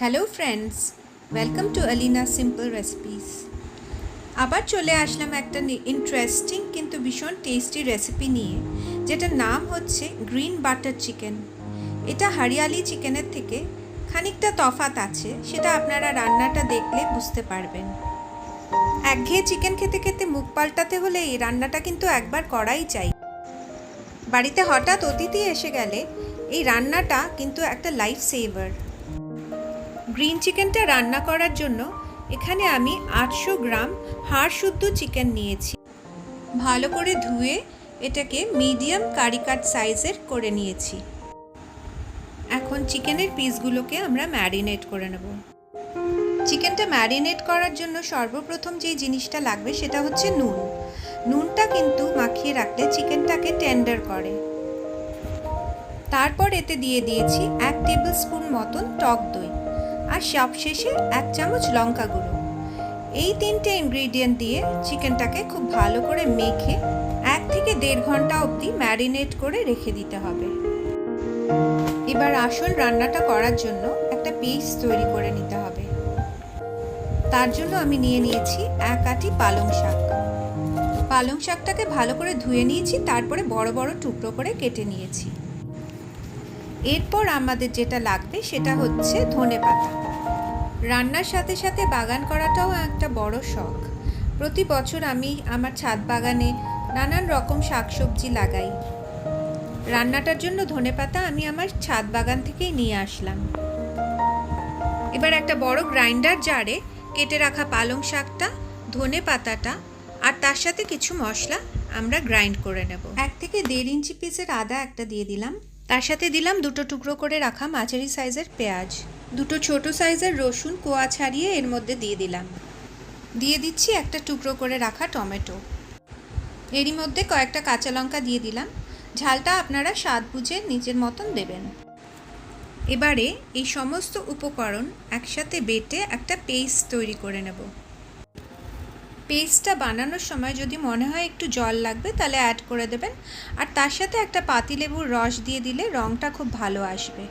Hello friends welcome to Alina simple recipes আবার চলে আসলাম একটা ইন্টারেস্টিং কিন্তু ভীষণ টেস্টি রেসিপি নিয়ে, যেটার নাম হচ্ছে গ্রিন বাটার চিকেন এটা হরিয়ালি চিকেনের থেকে খানিকটা তফাত আছে, সেটা আপনারা রান্নাটা দেখলে বুঝতে পারবেন। একঘেয়ে চিকেন খেতে খেতে মুখ পাল্টাতে হলে এই রান্নাটা কিন্তু একবার করাই চাই। বাড়িতে হঠাৎ অতিথি এসে গেলে এই রান্নাটা কিন্তু একটা লাইফ সেভার গ্রিন চিকেনটা রান্না করার জন্য এখানে আমি আটশো গ্রাম হাড় শুদ্ধ চিকেন নিয়েছি। ভালো করে ধুয়ে এটাকে মিডিয়াম কারি কাট সাইজের করে নিয়েছি। এখন চিকেনের পিসগুলোকে আমরা ম্যারিনেট করে নেব। চিকেনটা ম্যারিনেট করার জন্য সর্বপ্রথম যেই জিনিসটা লাগবে সেটা হচ্ছে নুন। নুনটা কিন্তু মাখিয়ে রাখলে চিকেনটাকে টেন্ডার করে। তারপর এতে দিয়ে দিয়েছি এক টেবিল স্পুন মতন টক দই। আর সবশেষে এক চামচ লঙ্কা গুঁড়ো। এই তিনটে ইনগ্রিডিয়েন্ট দিয়ে চিকেনটাকে খুব ভালো করে মেখে এক থেকে দেড় ঘণ্টা অবধি ম্যারিনেট করে রেখে দিতে হবে। এবার আসল রান্নাটা করার জন্য একটা পেস্ট তৈরি করে নিতে হবে। তার জন্য আমি নিয়ে নিয়েছি এক আটি পালং শাক। পালং শাকটাকে ভালো করে ধুয়ে নিয়েছি, তারপরে বড় বড় টুকরো করে কেটে নিয়েছি। এরপর আমাদের যেটা লাগবে সেটা হচ্ছে ধনে পাতা। রান্নার সাথে সাথে বাগান করাটাও একটা বড় শখ। প্রতি বছর আমি আমার ছাদ বাগানে নানান রকম শাকসবজি লাগাই। রান্নাটার জন্য ধনে পাতা আমি আমার ছাদ বাগান থেকেই নিয়ে আসলাম। এবার একটা বড় গ্রাইন্ডার জারে কেটে রাখা পালং শাকটা, ধনে পাতাটা আর তার সাথে কিছু মশলা আমরা গ্রাইন্ড করে নেব। এক থেকে দেড় ইঞ্চি পিসের আদা একটা দিয়ে দিলাম। তার সাথে দিলাম দুটো টুকরো করে রাখা মাঝারি সাইজের পেঁয়াজ। দুটো ছোট সাইজের রসুন কোয়া ছাড়িয়ে এর মধ্যে দিয়ে দিলাম। দিয়ে দিচ্ছি একটা টুকরো করে রাখা টমেটো। এরই মধ্যে কয়েকটা কাঁচা লঙ্কা দিয়ে দিলাম। ঝালটা আপনারা স্বাদ বুঝে নিজের মতন দেবেন। এবারে এই সমস্ত উপকরণ একসাথে বেটে একটা পেস্ট তৈরি করে নেব। পেস্টটা বানানোর সময় যদি মনে হয় একটু জল লাগবে, তাহলে অ্যাড করে দেবেন। আর তার সাথে একটা পাতিলেবুর রস দিয়ে দিলে রঙটা খুব ভালো আসবে।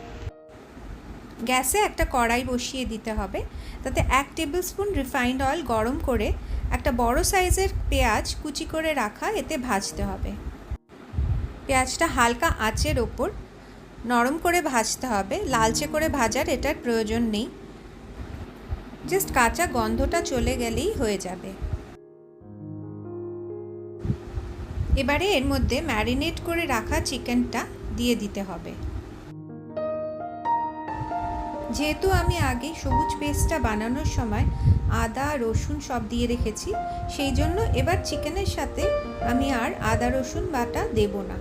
গ্যাসে একটা কড়াই বসিয়ে দিতে হবে। তাতে এক টেবিল স্পুন রিফাইন্ড অয়েল গরম করে একটা বড় সাইজের পেঁয়াজ কুচি করে রাখা, এতে ভাজতে হবে। পেঁয়াজটা হালকা আঁচের ওপর নরম করে ভাজতে হবে। লালচে করে ভাজার এটার প্রয়োজন নেই। জাস্ট কাঁচা গন্ধটা চলে গেলেই হয়ে যাবে। এবারে এর মধ্যে ম্যারিনেট করে রাখা চিকেনটা দিয়ে দিতে হবে। যেহেতু আমি আগে সবুজ পেস্টটা বানানোর সময় আদা, রসুন সব দিয়ে রেখেছি, সেই জন্য এবার চিকেনের সাথে আমি আর আদা, রসুন বাটা দেব না।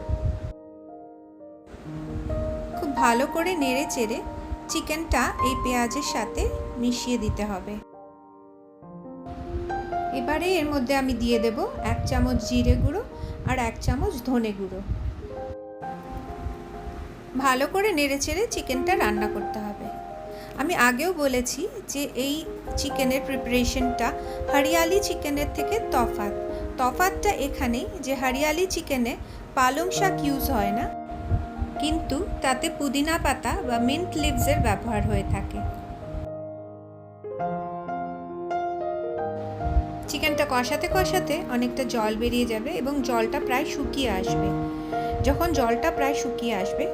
খুব ভালো করে নেড়ে চেড়ে চিকেনটা এই পেঁয়াজের সাথে মিশিয়ে দিতে হবে। এবারে এর মধ্যে আমি দিয়ে দেব এক চামচ জিরে গুঁড়ো আর এক চামচ ধনে গুঁড়ো। ভালো করে নেড়ে চেড়ে চিকেনটা রান্না করতে হবে। আমি আগেও বলেছি যে এই চিকেনের প্রিপারেশনটা হরিয়ালি চিকেনের থেকে তফাত তফাতটা এখানেই যে হরিয়ালি চিকেনে পালং শাক ইউজ হয় না। কিন্তু তাতে পুদিনা পাতা বা মিন্ট লিভসের ব্যবহার হয়ে থাকে। চিকেনটা কষাতে কষাতে অনেকটা জল বেরিয়ে যাবে এবং জলটা প্রায় শুকিয়ে আসবে। যখন জলটা প্রায় শুকিয়ে আসবে,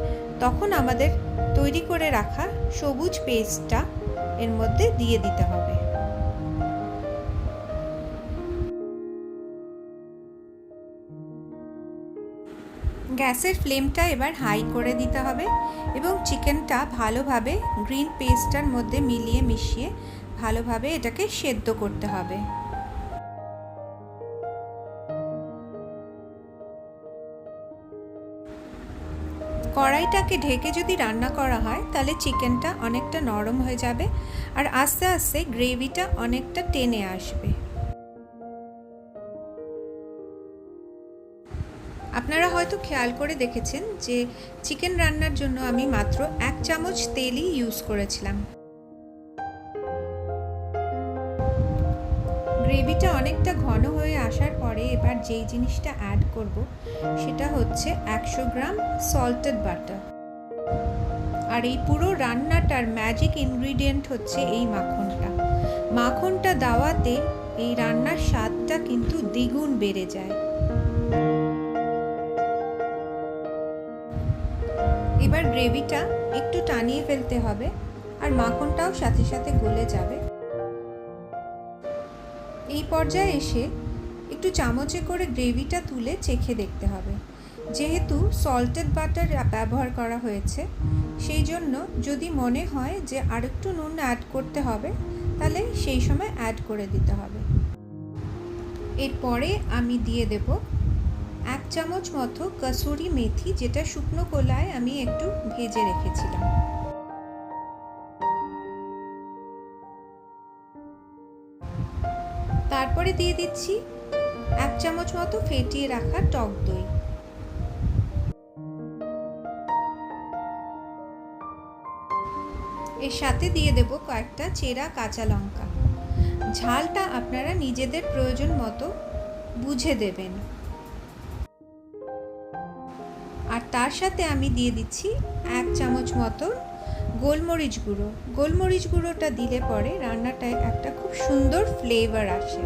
তখন আমাদের তৈরি করে রাখা সবুজ পেস্টটা এর মধ্যে দিয়ে দিতে হবে। গ্যাসের ফ্লেমটা এবার হাই করে দিতে হবে এবং চিকেনটা ভালোভাবে গ্রিন পেস্টটার মধ্যে মিলিয়ে মিশিয়ে ভালোভাবে এটাকে সেদ্ধ করতে হবে। কড়াইটাকে ঢেকে যদি রান্না করা হয়, তাহলে চিকেনটা অনেকটা নরম হয়ে যাবে আর আস্তে আস্তে গ্রেভিটা অনেকটা টেনে আসবে। আপনারা হয়তো খেয়াল করে দেখেছেন যে, চিকেন রান্নার জন্য আমি মাত্র এক চামচ তেলই ইউজ করেছিলাম। গ্রেভিটা অনেকটা ঘন হয়ে আসার পরে এবার যেই জিনিসটা অ্যাড করব, সেটা হচ্ছে একশো গ্রাম সল্টেড বাটার আর এই পুরো রান্নাটার ম্যাজিক ইনগ্রিডিয়েন্ট হচ্ছে এই মাখনটা। মাখনটা দেওয়াতে এই রান্নার স্বাদটা কিন্তু দ্বিগুণ বেড়ে যায়। এবার গ্রেভিটা একটু টানিয়ে ফেলতে হবে, আর মাখনটাও সাথে সাথে গলে যাবে। এই পর্যায়ে এসে একটু চামচে করে গ্রেভিটা তুলে চেখে দেখতে হবে। যেহেতু সল্টেড বাটার ব্যবহার করা হয়েছে, সেই জন্য যদি মনে হয় যে আরেকটু নুন অ্যাড করতে হবে, তাহলে সেই সময় অ্যাড করে দিতে হবে। এরপরে আমি দিয়ে দেব এক চামচ মতো কসুরি মেথি, যেটা শুকনো কোলায় আমি একটু ভেজে রেখেছিলাম। তারপরে দিয়ে দিচ্ছি। এক চামচ মতো ফেটিয়ে রাখা টক দই। এর সাথে দিয়ে দেব কয়েকটা চেরা কাঁচা লঙ্কা। ঝালটা আপনারা নিজেদের প্রয়োজন মতো বুঝে দেবেন। আর তার সাথে আমি দিয়ে দিচ্ছি এক চামচ মতো গোলমরিচ গুঁড়ো। গোলমরিচ গুঁড়োটা দিলে পরে রান্নাটায় একটা খুব সুন্দর ফ্লেভার আসে।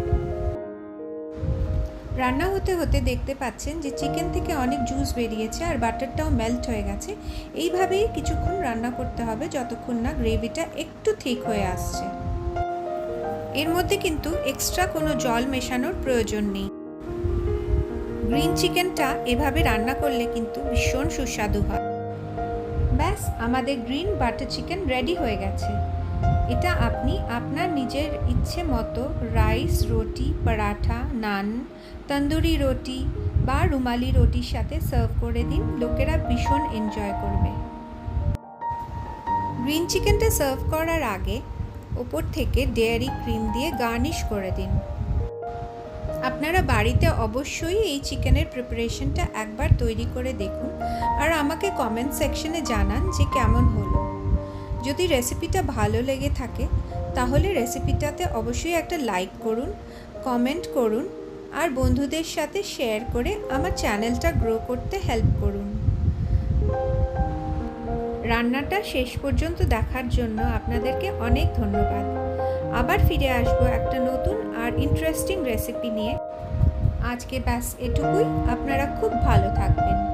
রান্না হতে হতে দেখতে পাচ্ছেন যে চিকেন থেকে অনেক জুস বেরিয়েছে আর বাটারটাও মেল্ট হয়ে গেছে। এইভাবেই কিছুক্ষণ রান্না করতে হবে যতক্ষণ না গ্রেভিটা একটু ঠিক হয়ে আসছে। এর মধ্যে কিন্তু এক্সট্রা কোনো জল মেশানোর প্রয়োজন নেই। গ্রিন চিকেনটা এভাবে রান্না করলে কিন্তু ভীষণ সুস্বাদু হয়। ব্যাস, আমাদের গ্রিন বাটার চিকেন রেডি হয়ে গেছে। এটা আপনি আপনার নিজের ইচ্ছে মতো রাইস, রুটি, পরাঠা, নান, তন্দুরি রুটি বা রুমালি রুটির সাথে সার্ভ করে দিন। লোকেরা ভীষণ এনজয় করবে। গ্রিন চিকেনটা সার্ভ করার আগে ওপর থেকে ডেয়ারি ক্রিম দিয়ে গার্নিশ করে দিন। আপনারা বাড়িতে অবশ্যই এই চিকেনের প্রিপারেশনটা একবার তৈরি করে দেখুন। আর আমাকে কমেন্ট সেকশনে জানান যে কেমন হলো। যদি রেসিপিটা ভালো লেগে থাকে, তাহলে রেসিপিটাতে অবশ্যই একটা লাইক করুন কমেন্ট করুন, আর বন্ধুদের সাথে শেয়ার করে আমার চ্যানেলটা গ্রো করতে হেল্প করুন। রান্নাটা শেষ পর্যন্ত দেখার জন্য আপনাদেরকে অনেক ধন্যবাদ। আবার ফিরে আসব একটা নতুন আর ইন্টারেস্টিং রেসিপি নিয়ে। আজকে ব্যাস এটুকুই, আপনারা খুব ভালো থাকবেন।